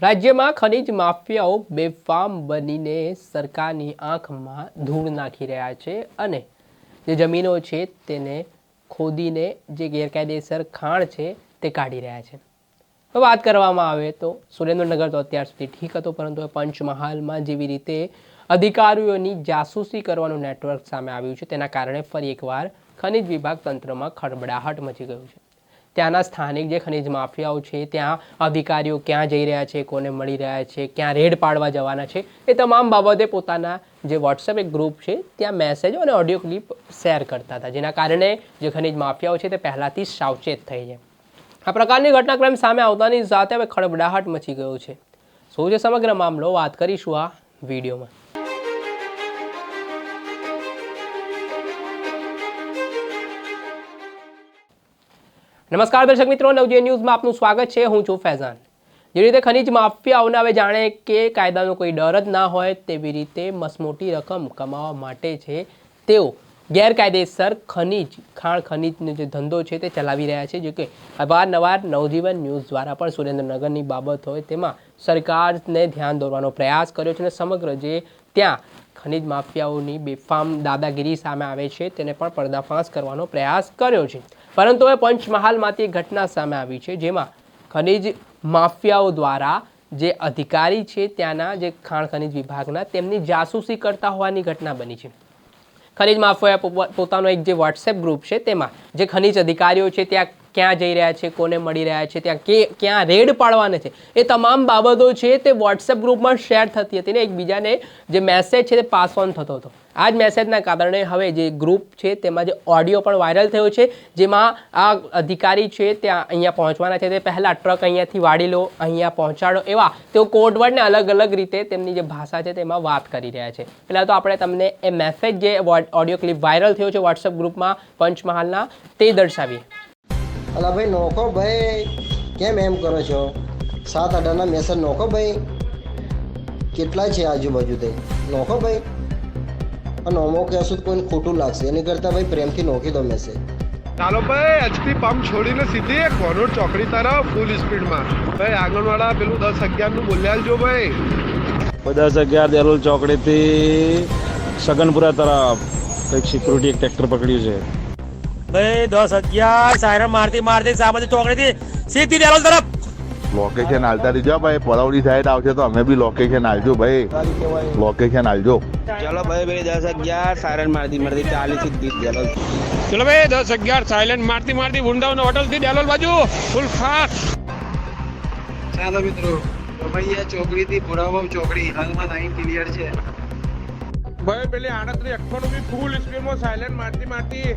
રાજ્યમાં ખનીજ માફિયાઓ બેફામ બનીને સરકારની આંખમાં ધૂળ નાખી રહ્યા છે અને જે જમીનો છે તેને ખોદીને જે ગેરકાયદેસર ખાણ છે તે કાઢી રહ્યા છે. તો વાત કરવામાં આવે તો સુરેન્દ્રનગર તો અત્યાર સુધી ઠીક હતો, પરંતુ પંચમહાલમાં જેવી રીતે અધિકારીઓની જાસૂસી કરવાનું નેટવર્ક સામે આવ્યું છે, તેના કારણે ફરી એકવાર ખનિજ વિભાગ તંત્રમાં ખળબડાહટ મચી ગયું છે. ત્યાંના સ્થાનિક જે ખનિજ માફિયાઓ છે, ત્યાં અધિકારીઓ ક્યાં જઈ રહ્યા છે, કોને મળી રહ્યા છે, ક્યાં રેડ પાડવા જવાના છે, એ તમામ બાબતે પોતાના જે વોટ્સએપ એક ગ્રુપ છે, ત્યાં મેસેજો અને ઓડિયો ક્લિપ શેર કરતા હતા, જેના કારણે જે ખનિજ માફિયાઓ છે, તે પહેલાંથી સાવચેત થઈ જાય આ પ્રકારની ઘટનાક્રમ સામે આવતાની સાથે હવે ખળબડાહટ મચી ગયો છે. શું છે સમગ્ર મામલો? વાત કરીશું આ વિડીયોમાં. નમસ્કાર દર્શક મિત્રો, નવજીવન ન્યૂઝમાં આપનું સ્વાગત છે. હું છું ફૈઝાન. જે રીતે ખનીજ માફિયાઓને હવે જાણે કે કાયદાનો કોઈ ડર જ ના હોય, તેવી રીતે મસમોટી રકમ કમાવા માટે છે તેઓ. ગેરકાયદેસર ખનીજ, ખાણ ખનીજનો જે ધંધો છે તે ચલાવી રહ્યા છે. જે કે અવારનવાર નવજીવન ન્યૂઝ દ્વારા પણ સુરેન્દ્રનગરની બાબત હોય, તેમાં સરકારને ધ્યાન દોરવાનો પ્રયાસ કર્યો છે અને સમગ્ર જે ત્યાં ખનીજ માફિયાઓની બેફામ દાદાગીરી સામે આવે છે, તેને પણ પર્દાફાશ કરવાનો પ્રયાસ કર્યો છે. પરંતુ હવે પંચમહાલમાંથી એક ઘટના સામે આવી છે, જેમાં ખનીજ માફિયાઓ દ્વારા જે અધિકારી છે ત્યાંના જે ખાણ ખનીજ વિભાગના, તેમની જાસૂસી કરતા હોવાની ઘટના બની છે. ખનીજ માફિયા પોતાનો એક જે વોટ્સએપ ગ્રુપ છે, તેમાં જે ખનીજ અધિકારીઓ છે, ત્યાં ક્યાં જઈ રહ્યા છે, કોને મળી રહ્યા છે, ત્યાં કે, ક્યાં રેડ પાડવાના છે. એ તમામ બાબતો છે તે વોટ્સએપ ગ્રુપમાં શેર થતી હતી ને એકબીજાને જે મેસેજ છે તે પાસ ઓન થતો હતો. આ જ મેસેજના કારણે હવે જે ગ્રુપ છે તેમાં જે ઓડિયો પણ વાયરલ થયો છે, જેમાં આ અધિકારી છે ત્યાં અહીંયા પહોંચવાના છે. તે પહેલાં ટ્રક અહીંયાથી વાળી લો, અહીંયા પહોંચાડો એવા તેઓ કોડવર્ડને અલગ અલગ રીતે તેમની જે ભાષા છે તેમાં વાત કરી રહ્યા છે. પહેલાં તો આપણે તમને એ મેસેજ જે ઓડિયો ક્લિપ વાયરલ થયો છે વોટ્સએપ ગ્રુપમાં પંચમહાલના તે દર્શાવીએ. અલા ભાઈ નોખો ભાઈ. કેમ એમ કરો છો? સાત આઠના મેસેજ નોખો ભાઈ. કેટલા છે આજુબાજુ તે? નોખો ભાઈ. આ નોમો કહેશો તો કોઈને ખોટું લાગશે? એની કરતાં ભાઈ પ્રેમથી નોખી દો મેસેજ ચાલો ભાઈ એચપી પંપ છોડીને સીધી એક કોનોર ચોકડી તરફ ફૂલ સ્પીડમાં ભાઈ આગળવાળા પેલું દસ અગિયારનું બોલ્યા જો ભાઈ. દસ અગિયાર દેરોલ ચોકડીથી સગનપુરા તરફ કંઈક સિક્યુરિટી એક ટ્રેક્ટર પકડ્યું છે. ભાઈ દસ અગિયાર સાયરન મારતી મારતી સામેથી ચોકડીથી સીધી ડેલો તરફ. લોકેશન હાલતા રહીજો ભાઈ પલાવડી સાઈડ આવશે તો અમે બી લોકેશન હાલજો ભાઈ. લોકેશન હાલજો. ચલો ભાઈ ભાઈ દસ અગિયાર સાયરન મારતી મારતી ચાલી સીધી ડેલો ચલો ભાઈ દસ અગિયાર સાયલન્ટ મારતી મારતી વૃંદાવન હોટલથી ડેલોલ બાજુ. ફૂલ ફાસ્ટ ચાલો મિત્રો રમૈયા ચોકડી થી પુરાવમ ચોકડી હાલમાં લાઈન ક્લિયર છે. ભાઈ પેલી આડત્રીસ અઠ્ઠાણું બી ફૂલ સ્પીડમાં સાયલેન્ટ મારતી મારતી.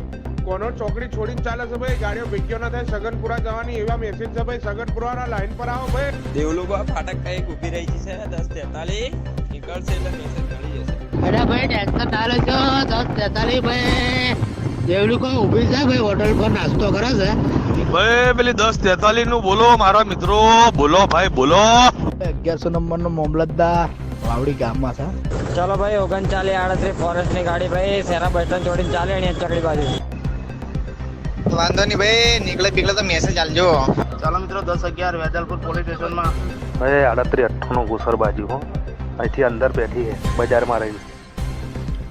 કોનોર ચોકડી છોડીને ચાલે છે ભાઈ? ગાડીઓ ભેગ્યો ના થાય સગનપુરા જવાની એવા મેસેજ છે ભાઈ. સગનપુરા લાઈન પર આવો ભાઈ. દેવલુગો ફાટક કઈ ઊભી રહી છે દસ તેતાલીસ. નીકળશે એટલે મેસેજ મળી જશે. અરે ભાઈ ટેન્શન ના લેજો દસ તેતાલીસ ભાઈ. જેવલું કોઈ ઊભી છે ભાઈ? હોટલ પર નાસ્તો કરે છે. ભાઈ પેલી દસ તેતાલીસનું બોલો મારા મિત્રો. બોલો ભાઈ બોલો. અગિયારસો નંબર નો મામલતદાર વાવડી ગામમાં છે. ચલો ભાઈ ઓગણચાલીસ આડત્રીસ ફોરેસ્ટની ગાડી ભાઈ સેરા બસ સ્ટેન્ડ છોડીને ચાલે અહીંયા ચોકડી બાજુ. વાંધો નહીં ભાઈ નીકળે પીકળે તો મેસેજ આલજો ચાલો મિત્રો દસ અગિયાર વેદલપુર પોલીસ સ્ટેશનમાં ભાઈ આડત્રી અઠ્ઠાણું ગુસર બાજુ હો. અહીંથી અંદર બેઠી છે બજારમાં રહી.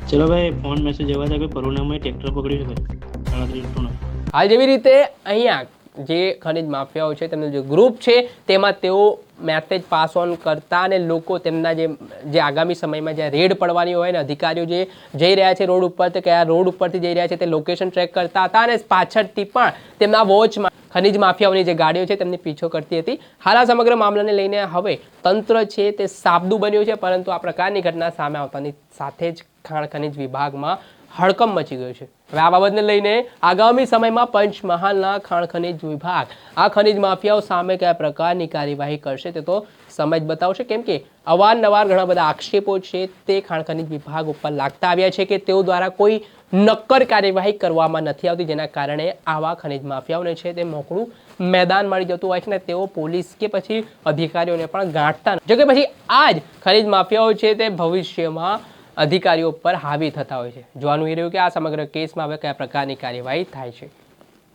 ચલો ભાઈ ફોન મેસેજ એવા છે કે પરુણામાં ટ્રેક્ટર પકડી છે ભાઈ સાડત્રીસ અઠ્ઠાણું. હાલ જેવી રીતે અહીંયા જે ખનિજ માફિયાઓ છે તેમનું જે ગ્રુપ છે તેમાં તેઓ મેસેજ પાસ ઓન કરતા અને લોકો તેમના જે જે આગામી સમયમાં જ્યાં રેડ પડવાની હોય ને અધિકારીઓ જે જઈ રહ્યા છે રોડ ઉપર કયા રોડ ઉપરથી જઈ રહ્યા છે તે લોકેશન ટ્રેક કરતા હતા અને પાછળથી પણ તેમના વોચમાં ખનિજ માફિયાઓની જે ગાડીઓ છે તેમની પીછો કરતી હતી. હાલ આ સમગ્ર મામલાને લઈને હવે તંત્ર છે તે સાબદું બન્યું છે, પરંતુ આ પ્રકારની ઘટના સામે આવતાની સાથે જ ખાણ ખનિજ વિભાગમાં હડકંપ મચી ગયો છે હવે આ બાબતને લઈને આગામી સમયમાં પંચમહાલના ખાણ ખનિજ વિભાગ આ ખનિજ માફિયાઓ સામે કયા પ્રકારની કાર્યવાહી કરશે તે તો સમય જ બતાવશે કેમ કે અવારનવાર ઘણા બધા આક્ષેપો છે તે ખાણ ખનિજ વિભાગ ઉપર લાગતા આવ્યા છે કે તેઓ દ્વારા કોઈ નક્કર કાર્યવાહી કરવામાં નથી આવતી જેના કારણે આવા ખનિજ માફિયાઓને છે તે મોકળું મેદાન મળી જતું હોય છે ને તેઓ પોલીસ કે પછી અધિકારીઓને પણ ગાંઠતા. જો કે પછી આ જ ખનિજ માફિયાઓ છે તે ભવિષ્યમાં અધિકારીઓ પર હાવી થતા હોય છે. જોવાનું એ રહ્યું કે આ સમગ્ર કેસમાં હવે કયા પ્રકારની કાર્યવાહી થાય છે.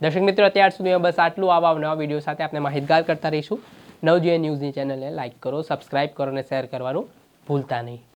દર્શક મિત્રો, અત્યાર સુધી બસ આટલું આવા નવા વીડિયો સાથે આપણે માહિતગાર કરતા રહીશું. નવજીએ ન્યૂઝની ચેનલને લાઇક કરો, સબસ્ક્રાઇબ કરો અને શેર કરવાનું ભૂલતા નહીં.